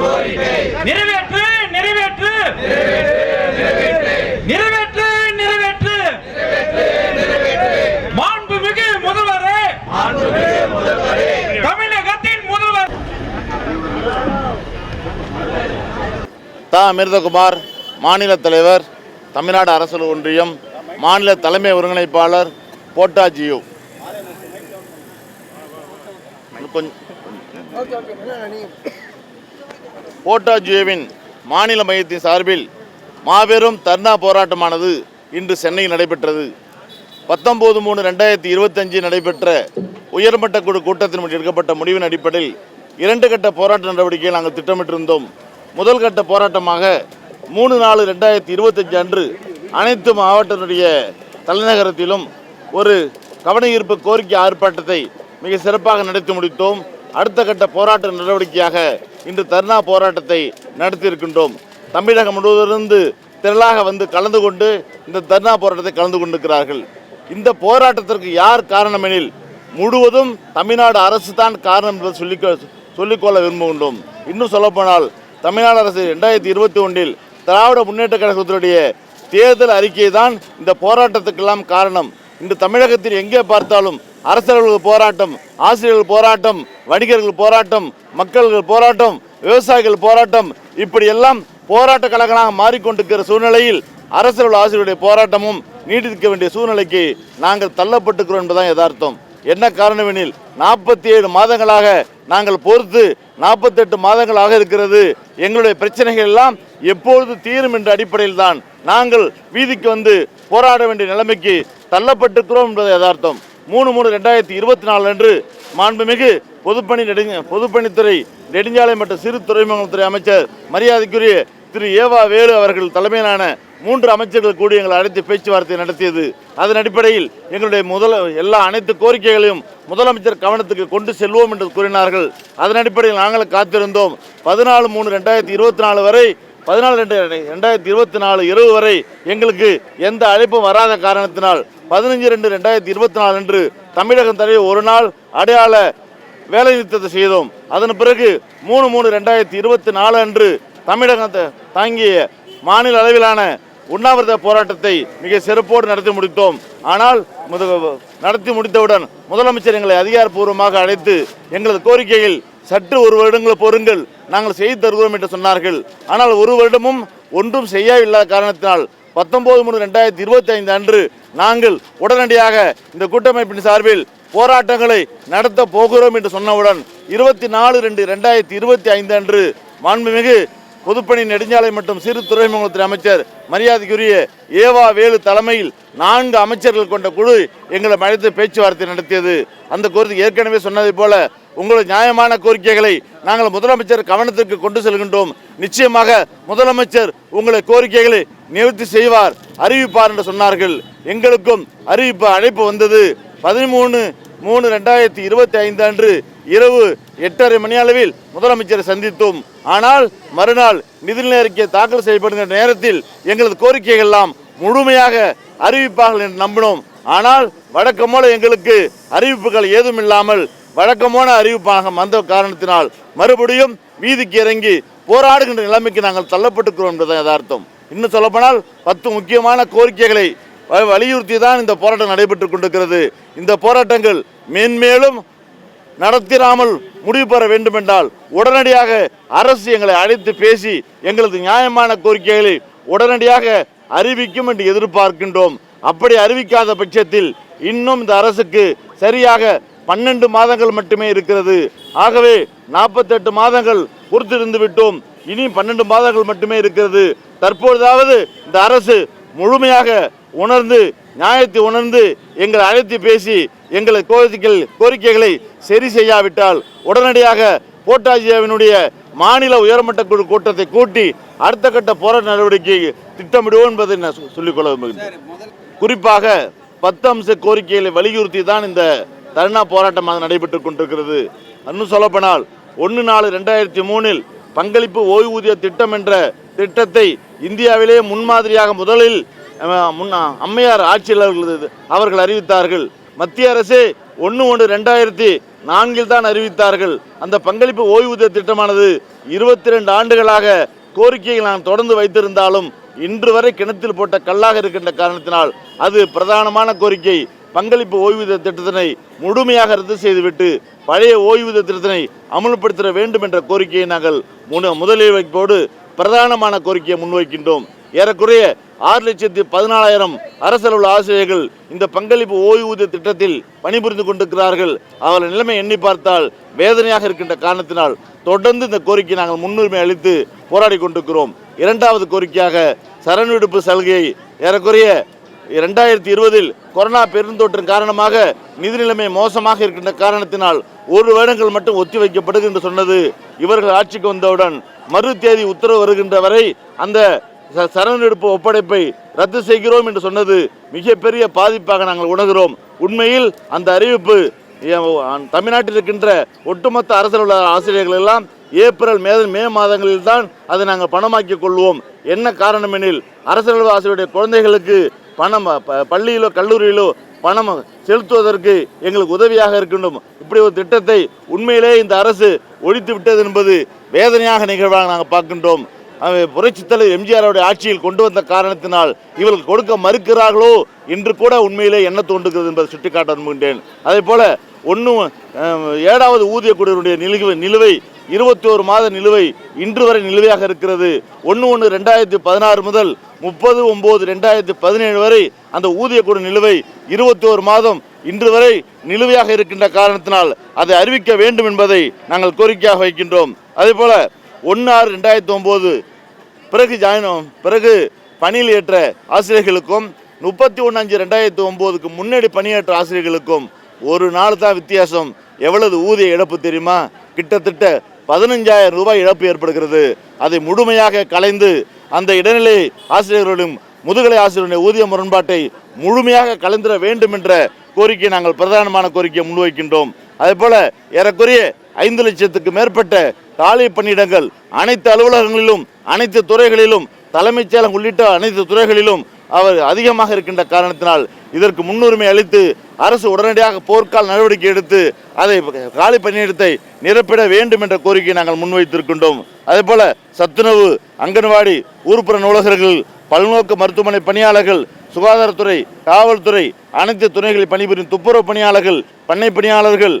நிறைவேற்று நிறைவேற்று. நிறைவேற்று நிறைவேற்று. மாண்புமிகு முதல்வரே. தமிழகத்தின் முதல்வர். தா. அமிர்தகுமார் மாநில தலைவர் தமிழ்நாடு அரசு ஒன்றியம் மாநில தலைமை ஒருங்கிணைப்பாளர் போட்டாஜியோ கொஞ்சம் போட்டாஜியோவின் மாநில மையத்தின் சார்பில் மாபெரும் தர்ணா போராட்டமானது இன்று சென்னையில் நடைபெற்றது. பத்தொம்போது மூணு ரெண்டாயிரத்தி இருபத்தஞ்சு நடைபெற்ற உயர்மட்ட குழு கூட்டத்தின் எடுக்கப்பட்ட முடிவின் அடிப்படையில் இரண்டு கட்ட போராட்ட நடவடிக்கையை நாங்கள் திட்டமிட்டிருந்தோம். முதல் கட்ட போராட்டமாக மூணு நாலு ரெண்டாயிரத்தி இருபத்தஞ்சு அன்று அனைத்து மாவட்டத்தினுடைய தலைநகரத்திலும் ஒரு கவன ஈர்ப்பு கோரிக்கை ஆர்ப்பாட்டத்தை மிக சிறப்பாக நடத்தி முடித்தோம். அடுத்த கட்ட போராட்ட நடவடிக்கையாக இன்று தர்ணா போராட்டத்தை நடத்தியிருக்கின்றோம். தமிழகம் முழுவதிலிருந்து திரளாக வந்து கலந்து கொண்டு இந்த தர்ணா போராட்டத்தை கலந்து கொண்டிருக்கிறார்கள். இந்த போராட்டத்திற்கு யார் காரணமெனில் முழுவதும் தமிழ்நாடு அரசு தான் காரணம் என்று சொல்லிக்க சொல்லிக்கொள்ள விரும்புகின்றோம். இன்னும் சொல்லப்போனால் தமிழ்நாடு அரசு ரெண்டாயிரத்தி இருபத்தி ஒன்றில் திராவிட முன்னேற்ற கழகத்தினுடைய தேர்தல் அறிக்கை தான் இந்த போராட்டத்துக்கெல்லாம் காரணம். இன்று தமிழகத்தில் எங்கே பார்த்தாலும் அரசர்கள் போராட்டம் ஆசிரியர்கள் போராட்டம் வணிகர்கள் போராட்டம் மக்கள்கள் போராட்டம் விவசாயிகள் போராட்டம் இப்படியெல்லாம் போராட்ட கழகங்களாக மாறிக்கொண்டிருக்கிற சூழ்நிலையில் அரசர்கள் ஆசிரியருடைய போராட்டமும் நீடிக்க வேண்டிய சூழ்நிலைக்கு நாங்கள் தள்ளப்பட்டுக்கிறோம் என்பதுதான் யதார்த்தம். என்ன காரணமெனில் நாற்பத்தி ஏழு மாதங்களாக நாங்கள் பொறுத்து நாற்பத்தெட்டு மாதங்களாக இருக்கிறது. எங்களுடைய பிரச்சனைகள் எல்லாம் எப்பொழுது தீரும் என்ற அடிப்படையில் தான் நாங்கள் வீதிக்கு வந்து போராட வேண்டிய நிலைமைக்கு தள்ளப்பட்டிருக்கிறோம் என்பது யதார்த்தம். மூணு மூணு ரெண்டாயிரத்தி இருபத்தி நாலு அன்று மாண்புமிகு பொதுப்பணி நெடுஞ்ச பொதுப்பணித்துறை நெடுஞ்சாலை மற்றும் சிறு துறைமுகத்துறை அமைச்சர் மரியாதைக்குரிய திரு ஏவா வேலு அவர்கள் தலைமையிலான மூன்று அமைச்சர்கள் கூடி எங்களை அழைத்து பேச்சுவார்த்தை நடத்தியது. அதன் அடிப்படையில் எங்களுடைய முதல எல்லா அனைத்து கோரிக்கைகளையும் முதலமைச்சர் கவனத்துக்கு கொண்டு செல்வோம் என்று கூறினார்கள். அதன் அடிப்படையில் நாங்கள் காத்திருந்தோம். பதினாலு மூணு ரெண்டாயிரத்தி இருபத்தி நாலு வரை பதினாலு ரெண்டு ரெண்டாயிரத்தி இருபத்தி நாலு இரவு வரை எங்களுக்கு எந்த அழைப்பும் வராத காரணத்தினால் பதினஞ்சு ரெண்டு ரெண்டாயிரத்தி இருபத்தி நாலு அன்று தமிழகம் தடவை ஒரு நாள் அடையாள வேலை நிறுத்தத்தை செய்தோம். அதன் பிறகு மூணு மூணு ரெண்டாயிரத்தி இருபத்தி நாலு அன்று தமிழகத்தை தாங்கிய மாநில அளவிலான உண்ணாவிரத போராட்டத்தை மிக சிறப்போடு நடத்தி முடித்தோம். ஆனால் நடத்தி முடித்தவுடன் முதலமைச்சர் எங்களை அதிகாரப்பூர்வமாக அழைத்து எங்களது கோரிக்கையில் சற்று ஒரு வருடங்கள் பொறுங்கள் நாங்கள் செய்து தருகிறோம் என்று சொன்னார்கள். ஆனால் ஒரு வருடமும் ஒன்றும் செய்யவில்லாத காரணத்தினால் பத்தொன்பது மூணு ரெண்டாயிரத்தி இருபத்தி ஐந்து அன்று நாங்கள் உடனடியாக இந்த கூட்டமைப்பின் சார்பில் போராட்டங்களை நடத்த போகிறோம் என்று சொன்னவுடன் இருபத்தி நாலு ரெண்டு ரெண்டாயிரத்தி இருபத்தி ஐந்து அன்று மாண்புமிகு பொதுப்பணி நெடுஞ்சாலை மற்றும் சிறு துறைமுகத்துறை அமைச்சர் மரியாதைக்குரிய ஏவா வேலு தலைமையில் நான்கு அமைச்சர்கள் கொண்ட குழு எங்களை அழைத்து பேச்சுவார்த்தை நடத்தியது. அந்த கோரிக்கை ஏற்கனவே சொன்னதை போல உங்களது நியாயமான கோரிக்கைகளை நாங்கள் முதலமைச்சர் கவனத்திற்கு கொண்டு செல்கின்றோம். நிச்சயமாக முதலமைச்சர் உங்களை கோரிக்கைகளை நிவர்த்தி செய்வார் அறிவிப்பார் என்று சொன்னார்கள். எங்களுக்கும் அறிவிப்பு அழைப்பு வந்தது. பதிமூணு மூணு ரெண்டாயிரத்தி இருபத்தி ஐந்து அன்று இரவு எட்டரை மணி அளவில் முதலமைச்சரை சந்தித்தோம். ஆனால் மறுநாள் நிதிநிலை அறிக்கை தாக்கல் செய்யப்படுகிற நேரத்தில் எங்களது கோரிக்கைகள் எல்லாம் முழுமையாக அறிவிப்பார்கள் என்று நம்பினோம். ஆனால் வழக்கமோல எங்களுக்கு அறிவிப்புகள் ஏதும் இல்லாமல் வழக்கமான அறிவிப்பாக வந்த காரணத்தினால் மறுபடியும் வீதிக்கு இறங்கி போராடுகின்ற நிலைமைக்கு நாங்கள் தள்ளப்பட்டுக்கிறோம் என்பது யதார்த்தம். இன்னும் சொல்லப்போனால் பத்து முக்கியமான கோரிக்கைகளை வலியுறுத்தி தான் இந்த போராட்டம் நடைபெற்றுக் கொண்டிருக்கிறது. இந்த போராட்டங்கள் மேன்மேலும் நடத்திராமல் முடிவு பெற வேண்டுமென்றால் உடனடியாக அரசு எங்களை அழைத்து பேசி எங்களது நியாயமான கோரிக்கைகளை உடனடியாக அறிவிக்கும் என்று எதிர்பார்க்கின்றோம். அப்படி அறிவிக்காத பட்சத்தில் இன்னும் இந்த அரசுக்கு சரியாக பன்னெண்டு மாதங்கள் மட்டுமே இருக்கிறது. ஆகவே நாற்பத்தெட்டு மாதங்கள் பொறுத்திருந்து விட்டோம். இனி பன்னெண்டு மாதங்கள் மட்டுமே இருக்கிறது. தற்பொழுதாவது இந்த அரசு முழுமையாக உணர்ந்து நியாயத்தை உணர்ந்து எங்களை அழைத்து பேசி எங்களை கோரிக்கைகள் கோரிக்கைகளை சரி செய்யாவிட்டால் உடனடியாக போட்டாஜியாவினுடைய மாநில உயர்மட்ட குழு கூட்டத்தை கூட்டி அடுத்த கட்ட போராட்ட நடவடிக்கை திட்டமிடுவோம் என்பதை நான் சொல்லிக்கொள்ள விரும்புகிறேன். குறிப்பாக பத்து அம்ச கோரிக்கைகளை வலியுறுத்தி தான் இந்த தர்ணா போராட்டமாக நடைபெற்றுக் கொண்டிருக்கிறது. இன்னும் சொல்லப்போனால் ஒன்று நாலு ரெண்டாயிரத்தி மூணில் பங்களிப்பு ஓய்வூதிய திட்டம் என்ற திட்டத்தை இந்தியாவிலேயே முன்மாதிரியாக முதலில் முன்னா அம்மையார் ஆட்சியாளர்கள் அவர்கள் அறிவித்தார்கள். மத்திய அரசு ஒன்று ஒன்று ரெண்டாயிரத்தி நான்கில் தான் அறிவித்தார்கள். அந்த பங்களிப்பு ஓய்வூதிய திட்டமானது இருபத்தி ரெண்டு ஆண்டுகளாக கோரிக்கையை நான் தொடர்ந்து வைத்திருந்தாலும் இன்று வரை கிணத்தில் போட்ட கல்லாக இருக்கின்ற காரணத்தினால் அது பிரதானமான கோரிக்கை. பங்களிப்பு ஓய்வூதிய திட்டத்தினை முழுமையாக ரத்து செய்துவிட்டு பழைய ஓய்வூதிய திட்டத்தினை அமல்படுத்த வேண்டும் என்ற கோரிக்கையை நாங்கள் முன- முதலில் வைப்போடு பிரதானமான கோரிக்கையை முன்வைக்கின்றோம். ஏறக்குறைய ஆறு லட்சத்தி பதினாலாயிரம் அரசலுள்ள ஆசிரியர்கள் இந்த பங்களிப்பு ஓய்வூதிய திட்டத்தில் பணிபுரிந்து கொண்டிருக்கிறார்கள். அவர்கள் நிலைமை எண்ணி பார்த்தால் வேதனையாக இருக்கின்ற காரணத்தினால் தொடர்ந்து இந்த கோரிக்கை நாங்கள் முன்னுரிமை அளித்து போராடி கொண்டிருக்கிறோம். இரண்டாவது கோரிக்கையாக சரண் விடுப்பு சலுகையை ஏறக்குறைய இரண்டாயிரத்தி இருபதில் கொரோனா பெருந்தொற்றின் காரணமாக நிதி நிலைமை மோசமாக இருக்கின்ற காரணத்தினால் ஒரு வருடங்கள் மட்டும் ஒத்தி என்று சொன்னது. இவர்கள் ஆட்சிக்கு வந்தவுடன் மறு தேதி உத்தரவு வருகின்ற வரை அந்த சரணெடுப்பு ஒப்படைப்பை ரத்து செய்கிறோம் என்று சொன்னது மிகப்பெரிய பாதிப்பாக நாங்கள் உணர்கிறோம். உண்மையில் அந்த அறிவிப்பு தமிழ்நாட்டில் இருக்கின்ற ஒட்டுமொத்த அரசியல் உள்ள ஆசிரியர்கள் எல்லாம் ஏப்ரல் மே மே மாதங்களில் தான் அதை நாங்கள் பணமாக்கிக் கொள்வோம். என்ன காரணம் எனில் அரசியல் ஆசிரியருடைய குழந்தைகளுக்கு பணம் பள்ளியிலோ கல்லூரியிலோ பணம் செலுத்துவதற்கு எங்களுக்கு உதவியாக இருக்கின்றோம். இப்படி ஒரு திட்டத்தை உண்மையிலே இந்த அரசு ஒழித்து விட்டது என்பது வேதனையாக நிகழ்வாக நாங்கள் பார்க்கின்றோம். அவை புரட்சித் தலைவர் ஆட்சியில் கொண்டு வந்த காரணத்தினால் இவர்கள் கொடுக்க மறுக்கிறார்களோ என்று கூட உண்மையிலே என்ன தோன்றுகிறது என்பதை சுட்டிக்காட்ட விரும்புகின்றேன். அதே போல ஒன்று ஏழாவது ஊதிய குழுவினுடைய நிலுவை நிலுவை இருபத்தி ஒரு மாத நிலுவை இன்று வரை நிலுவையாக இருக்கிறது. ஒன்று ஒன்று ரெண்டாயிரத்தி பதினாறு முதல் முப்பது ஒம்பது ரெண்டாயிரத்தி பதினேழு வரை அந்த ஊதிய குழு நிலுவை இருபத்தி ஒரு மாதம் இன்று வரை நிலுவையாக இருக்கின்ற காரணத்தினால் அதை அறிவிக்க வேண்டும் என்பதை நாங்கள் கோரிக்கையாக வைக்கின்றோம். அதே போல ஒன்று ஆறு ரெண்டாயிரத்தி ஒம்பது. பிறகு ஜாயின் பிறகு பணியில் ஏற்ற ஆசிரியர்களுக்கும் முப்பத்தி ஒன்று அஞ்சு ரெண்டாயிரத்தி ஒம்போதுக்கு முன்னாடி பணியேற்ற ஆசிரியர்களுக்கும் ஒரு நாள் தான் வித்தியாசம். எவ்வளவு ஊதிய இழப்பு தெரியுமா? கிட்டத்தட்ட பதினஞ்சாயிரம் ரூபாய் இழப்பு ஏற்படுகிறது. அதை முழுமையாக கலைந்து அந்த இடைநிலை ஆசிரியர்களும் முதுகலை ஆசிரியருடைய ஊதிய முரண்பாட்டை முழுமையாக கலைந்திட வேண்டும் என்ற கோரிக்கை நாங்கள் பிரதானமான கோரிக்கையை முன்வைக்கின்றோம். அதே போல ஏறக்குறைய ஐந்து லட்சத்துக்கு மேற்பட்ட காலி பணியிடங்கள் அனைத்து அலுவலகங்களிலும் அனைத்து துறைகளிலும் தலைமைச் செயலகம் உள்ளிட்ட அனைத்து துறைகளிலும் அவர் அதிகமாக இருக்கின்ற காரணத்தினால் இதற்கு முன்னுரிமை அளித்து அரசு உடனடியாக போர்க்கால நடவடிக்கை எடுத்து அதை காலி பணியிடத்தை நிரப்பிட வேண்டும் என்ற கோரிக்கையை நாங்கள் முன்வைத்திருக்கின்றோம். அதே போல சத்துணவு அங்கன்வாடி ஊர்ப்புற நூலகர்கள் பல்நோக்கு மருத்துவமனை பணியாளர்கள் சுகாதாரத்துறை காவல்துறை அனைத்து துறைகளில் பணிபுரியும் துப்புரவு பணியாளர்கள் பண்ணை பணியாளர்கள்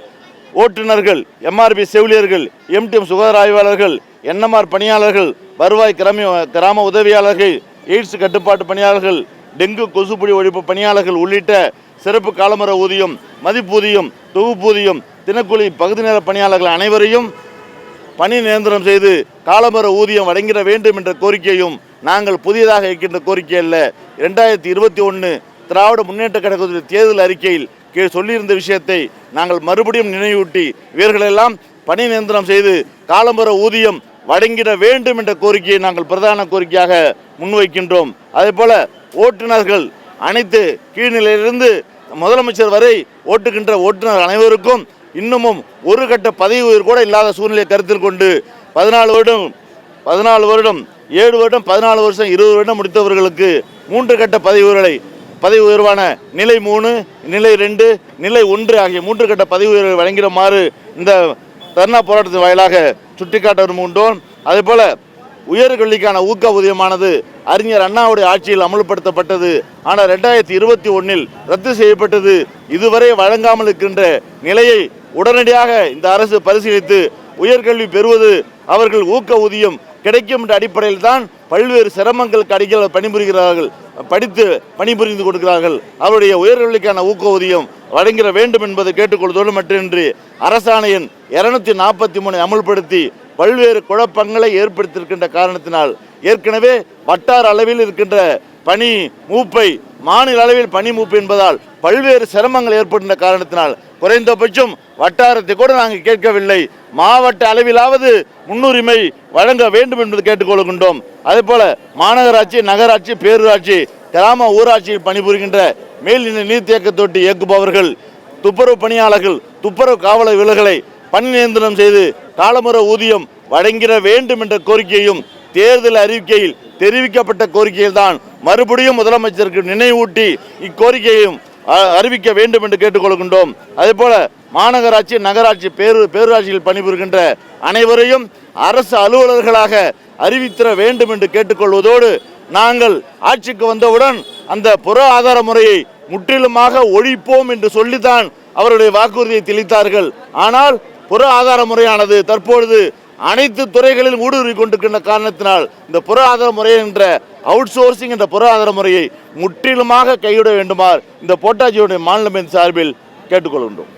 ஓட்டுநர்கள் எம்ஆர்பி செவிலியர்கள் எம்டிஎம் சுகாதார ஆய்வாளர்கள் என்எம்ஆர் பணியாளர்கள் வருவாய் கிராம கிராம உதவியாளர்கள் எய்ட்ஸ் கட்டுப்பாட்டு பணியாளர்கள் டெங்கு கொசுப்பொடி ஒழிப்பு பணியாளர்கள் உள்ளிட்ட சிறப்பு காலமுறை ஊதியம் மதிப்பூதியம் தொகுப்பூதியம் தினக்கூலி பகுதி நேர பணியாளர்கள் அனைவரையும் பணி நிரந்தரம் செய்து காலமர ஊதியம் வழங்கிட வேண்டும் என்ற கோரிக்கையும் நாங்கள் புதியதாக இருக்கின்ற கோரிக்கை அல்ல இரண்டாயிரத்தி இருபத்தி ஒன்று திராவிட முன்னேற்ற கழகத்துடைய தேர்தல் அறிக்கையில் கீழ் சொல்லியிருந்த விஷயத்தை நாங்கள் மறுபடியும் நினைவூட்டி இவர்களெல்லாம் பணி நியந்திரம் செய்து காலம்பர ஊதியம் வழங்கிட வேண்டும் என்ற கோரிக்கையை நாங்கள் பிரதான கோரிக்கையாக முன்வைக்கின்றோம். அதே போல ஓட்டுநர்கள் அனைத்து கீழ்நிலையிலிருந்து முதலமைச்சர் வரை ஓட்டுகின்ற ஓட்டுநர் அனைவருக்கும் இன்னமும் ஒரு கட்ட பதவி உயர் கூட இல்லாத சூழ்நிலையை கருத்தில் கொண்டு பதினாலு வருடம் பதினாலு வருடம் ஏழு வருடம் பதினாலு வருஷம் இருபது வருடம் முடித்தவர்களுக்கு மூன்று கட்ட பதவி உயர்களை பதவி உயர்வான நிலை மூணு நிலை ரெண்டு நிலை ஒன்று ஆகிய மூன்று கட்ட பதவி உயர்வு வழங்கிடுமாறு இந்த தர்ணா போராட்டத்தின் வாயிலாக சுட்டிக்காட்ட விரும்புகின்றோம். அதே போல உயர்கல்விக்கான ஊக்க ஊதியமானது அறிஞர் அண்ணாவுடைய ஆட்சியில் அமல்படுத்தப்பட்டது. ஆனால் ரெண்டாயிரத்தி இருபத்தி ஒன்றில் ரத்து செய்யப்பட்டது. இதுவரை வழங்காமல் இருக்கின்ற நிலையை உடனடியாக இந்த அரசு பரிசீலித்து உயர்கல்வி பெறுவது அவர்கள் ஊக்க ஊதியம் கிடைக்கும் என்ற அடிப்படையில் தான் பல்வேறு சிரமங்களுக்கு அடிக்கல் பணிபுரிகிறார்கள். படித்து பணிபுரிந்து கொடுக்கிறார்கள். அவருடைய உயர்கல்விக்கான ஊக்குவதியும் வழங்கிட வேண்டும் என்பதை கேட்டுக்கொள்வதோடு மட்டுமின்றி அரசாணையின் இருநூத்தி நாற்பத்தி மூணை அமுல்படுத்தி பல்வேறு குழப்பங்களை ஏற்படுத்தியிருக்கின்ற காரணத்தினால் ஏற்கனவே வட்டார அளவில் இருக்கின்ற பணி மூப்பை மாநில அளவில் பணி மூப்பு என்பதால் பல்வேறு சிரமங்கள் ஏற்படுகின்ற காரணத்தினால் குறைந்தபட்சம் வட்டாரத்தை கூட நாங்கள் கேட்கவில்லை. மாவட்ட அளவிலாவது முன்னுரிமை வழங்க வேண்டும் என்பது கேட்டுக்கொள்கின்றோம். அதே போல மாநகராட்சி நகராட்சி பேரூராட்சி கிராம ஊராட்சியில் பணிபுரிகின்ற மேல்நிலை நீர்த்தேக்க தொட்டி இயக்குபவர்கள் துப்புரவு பணியாளர்கள் துப்புரவு காவலர் விலகலை பணி நியந்திரம் செய்து காலமுறை ஊதியம் வழங்கிட வேண்டும் என்ற கோரிக்கையும் தேர்தல் அறிவிக்கையில் தெரிவிக்கப்பட்ட கோரிக்கையில் தான் மறுபடியும் முதலமைச்சருக்கு நினைவூட்டி இக்கோரிக்கையையும் அறிவிக்க வேண்டும் என்று கேட்டுக்கொள்கின்றோம். அதே போல மாநகராட்சி நகராட்சி பேரு பேரூராட்சியில் பணிபுரிகின்ற அனைவரையும் அரசு அலுவலர்களாக அறிவித்திட வேண்டும் என்று கேட்டுக்கொள்வதோடு நாங்கள் ஆட்சிக்கு வந்தவுடன் அந்த புற ஆதார முறையை முற்றிலுமாக ஒழிப்போம் என்று சொல்லித்தான் அவருடைய வாக்குறுதியை தெளித்தார்கள். ஆனால் புற ஆதார முறையானது தற்பொழுது அனைத்து துறைகளிலும் ஊடுருவி கொண்டிருக்கின்ற காரணத்தினால் இந்த புற ஆதார முறை என்ற அவுட் சோர்சிங் என்ற புற ஆதார முறையை முற்றிலுமாக கைவிட வேண்டுமாறு இந்த போட்டாஜியுடைய மாநிலத்தின் சார்பில் கேட்டுக்கொள்கின்றோம்.